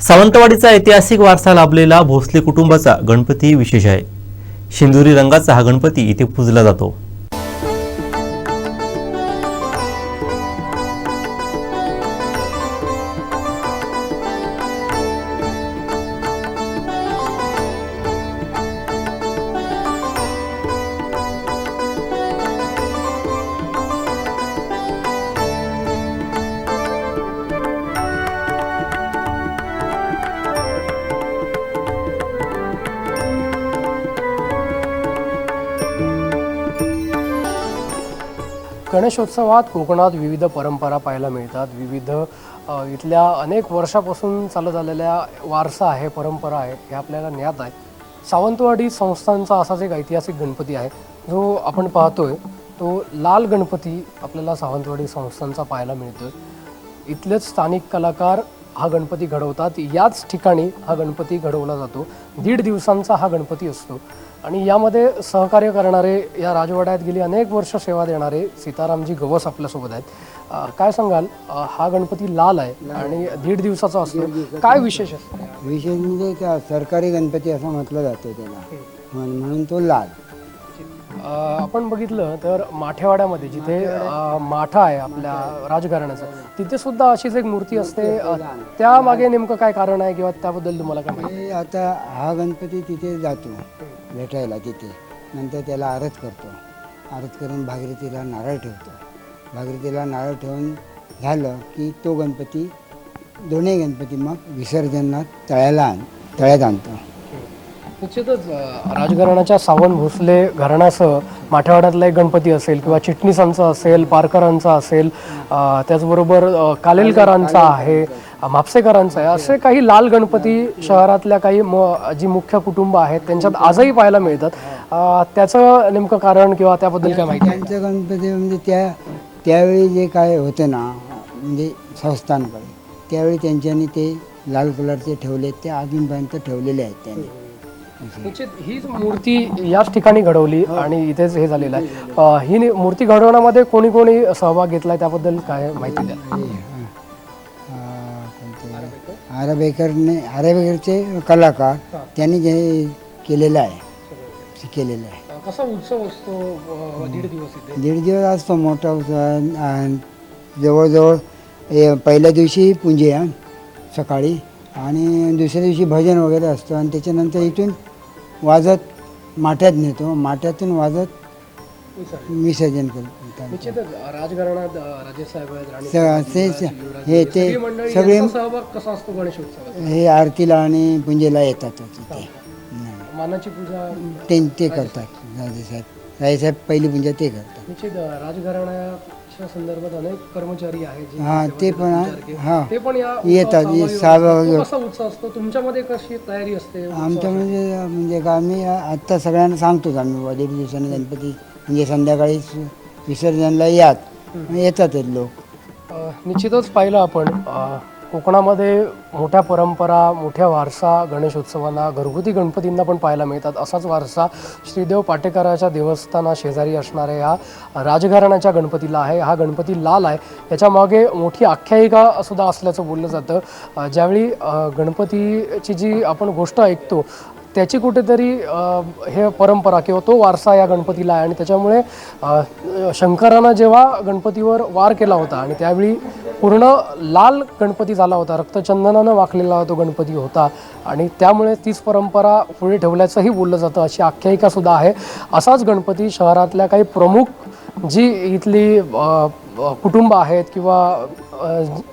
सावंतवाडीचा ऐतिहासिक वारसा लाभलेला भोसले कुटुंबाचा गणपती विशेष आहे. शिंदुरी रंगाचा हा गणपती इथे पूजला जातो. गणेशोत्सवात कोकणात विविध परंपरा पाहायला मिळतात. विविध इथल्या अनेक वर्षापासून चालत आलेल्या वारसा आहे परंपरा आहे हे आपल्याला ज्ञात आहे. सावंतवाडी संस्थांचा असाच एक ऐतिहासिक गणपती आहे जो आपण पाहतोय तो लाल गणपती आपल्याला सावंतवाडी संस्थांचा पाहायला मिळतोय. इथलेच स्थानिक कलाकार हा गणपती घडवतात. याच ठिकाणी हा गणपती घडवला जातो. दीड दिवसांचा हा गणपती असतो. आणि यामध्ये सहकार्य करणारे या राजवाड्यात गेली अनेक वर्ष सेवा देणारे सीतारामजी गवस आपल्यासोबत आहेत. काय सांगाल? हा गणपती लाल आहे आणि दीड दिवसाचा असतो. काय विशेष असतं? विशेष म्हणजे सरकारी गणपती असं म्हटलं जातं त्याला. म्हण- म्हणून तो लाल. आपण बघितलं तर माठेवाड्यामध्ये जिथे माठा आहे आपल्या राजकारणाचं तिथे सुद्धा अशीच एक मूर्ती असते. त्यामागे नेमकं काय कारण आहे किंवा त्याबद्दल तुम्हाला काय माहिती? आता हा गणपती तिथे जातो भेटायला तिथे. नंतर त्याला आरत करतो. आरत करून भागीरथीला नारळ ठेवतो. भागीरथीला नारळ ठेवून झालं की तो गणपती दोन्ही गणपती मग विसर्जनात तळ्याला आण तळ्यात आणतो. निश्चितच राजघराण्याच्या सावंत भोसले घराण्यासह माठेवाड्यातला एक गणपती असेल किंवा चिटणीसांचा असेल पारकरांचा असेल त्याचबरोबर कालेलकरांचा आहे म्हापसेकरांचा आहे. असे काही लाल गणपती शहरातल्या काही म जी मुख्य कुटुंब आहेत त्यांच्यात आजही पाहायला मिळतात. त्याचं नेमकं कारण किंवा त्याबद्दल काय माहिती? त्यांचं गणपती म्हणजे त्या त्यावेळी जे काय होतं ना म्हणजे संस्थांकडे त्यावेळी त्यांच्यानी ते लाल कलरचे ठेवले ते अजूनपर्यंत ठेवलेले आहेत त्यांनी. निश्चित हीच मूर्ती याच ठिकाणी घडवली आणि इथेच हे झालेलं आहे. अं, ही नि- मूर्ती घडवण्यामध्ये कोणी कोणी सहभाग घेतलाय त्याबद्दल काय माहिती द्या. आराबेकरने आराबेकरचे कलाकार त्यांनी जे केलेलं आहे ते केलेलं आहे. कसा उत्सव असतो दीड दिवस इथे? दीड दिवस असतो मोठा उत्सव आणि जवळजवळ हे पहिल्या दिवशी पूजा सकाळी. आणि दुसऱ्या दिवशी भजन वगैरे असतं. आणि त्याच्यानंतर इथून वाजत माठ्यात नेतो माठ्यातून वाजत विसर्जन करतो निश्चितच राजघराण्यात राजेसाहेब आहेत राणी स- ते हे ते सगळी मंडळी सगळे यांचा सहभाग कसा असतो गणेश उत्सवात हे आरतीला आणि पूजेला येतात मानाची पूजा ते ते करतात राजेसाहेब राजेसाहेब पहिली पूजा ते करतात. निश्चित राजघराण्याच्या संदर्भात अनेक कर्मचारी आहेत जे हां ते पण आहे. हां. ते पण या येतात ये सहभागी सहभागी होतात. तो कसा उत्सव असतो? तुमच्यामध्ये कशी तयारी असते? आमच्या म्हणजे म्हणजे का आम्ही आत्ता सगळ्यांना सांगतोच आम्ही. बुवा दीड दिवसांनी गणपती म्हणजे संध्याकाळी विसर्जनला यात. येतात ते लोक. अ, निश्चितच पाहिलं आपण. अ, कोकणामध्ये मोठ्या परंपरा मोठ्या वारसा गणेशोत्सवांना घरगुती गणपतींना पण पाहायला मिळतात. असाच वारसा श्रीदेव पाटेकराच्या देवस्थाना शेजारी असणाऱ्या या राजघराण्याच्या गणपतीला आहे. हा गणपती लाल आहे. याच्या मागे मोठी आख्यायिका सुद्धा असल्याचं बोललं जातं. ज्यावेळी गणपतीची जी आपण गोष्ट ऐकतो त्याची कुठेतरी हे परंपरा किंवा तो वारसा या गणपतीला आहे. आणि त्याच्यामुळे शंकरानं जेव्हा गणपतीवर वार केला होता आणि त्यावेळी पूर्ण लाल गणपती झाला होता रक्तचंदनानं वाकलेला तो गणपती होता आणि त्यामुळे तीच परंपरा पुढे ठेवल्याचंही बोललं जातं अशी आख्यायिकासुद्धा आहे. असाच गणपती शहरातल्या काही प्रमुख जी इथली कुटुंब आहेत किंवा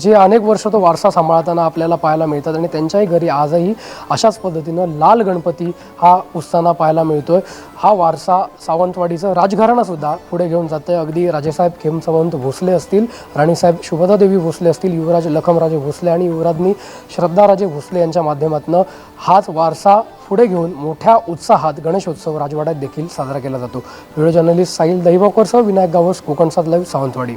जे अनेक वर्ष तो वारसा सांभाळताना आपल्याला पाहायला मिळतात आणि त्यांच्याही घरी आजही अशाच पद्धतीनं लाल गणपती हा उसताना पाहायला मिळतोय. हा वारसा सावंतवाडीचं राजघराणंसुद्धा पुढे घेऊन जातं आहे अगदी राजेसाहेब खेमसावंत भोसले असतील राणीसाहेब शुभदादेवी भोसले असतील युवराज लखमराजे भोसले आणि युवराजनी श्रद्धाराजे भोसले यांच्या माध्यमातून हाच वारसा पुढे घेऊन मोठ्या उत्साहात गणेशोत्सव राजवाड्यात देखील साजरा केला जातो. व्हिडिओ जर्नलिस्ट साहिल दहिबावकरसह विनायक गावस कोकणसात लाईव्ह सावंतवाडी.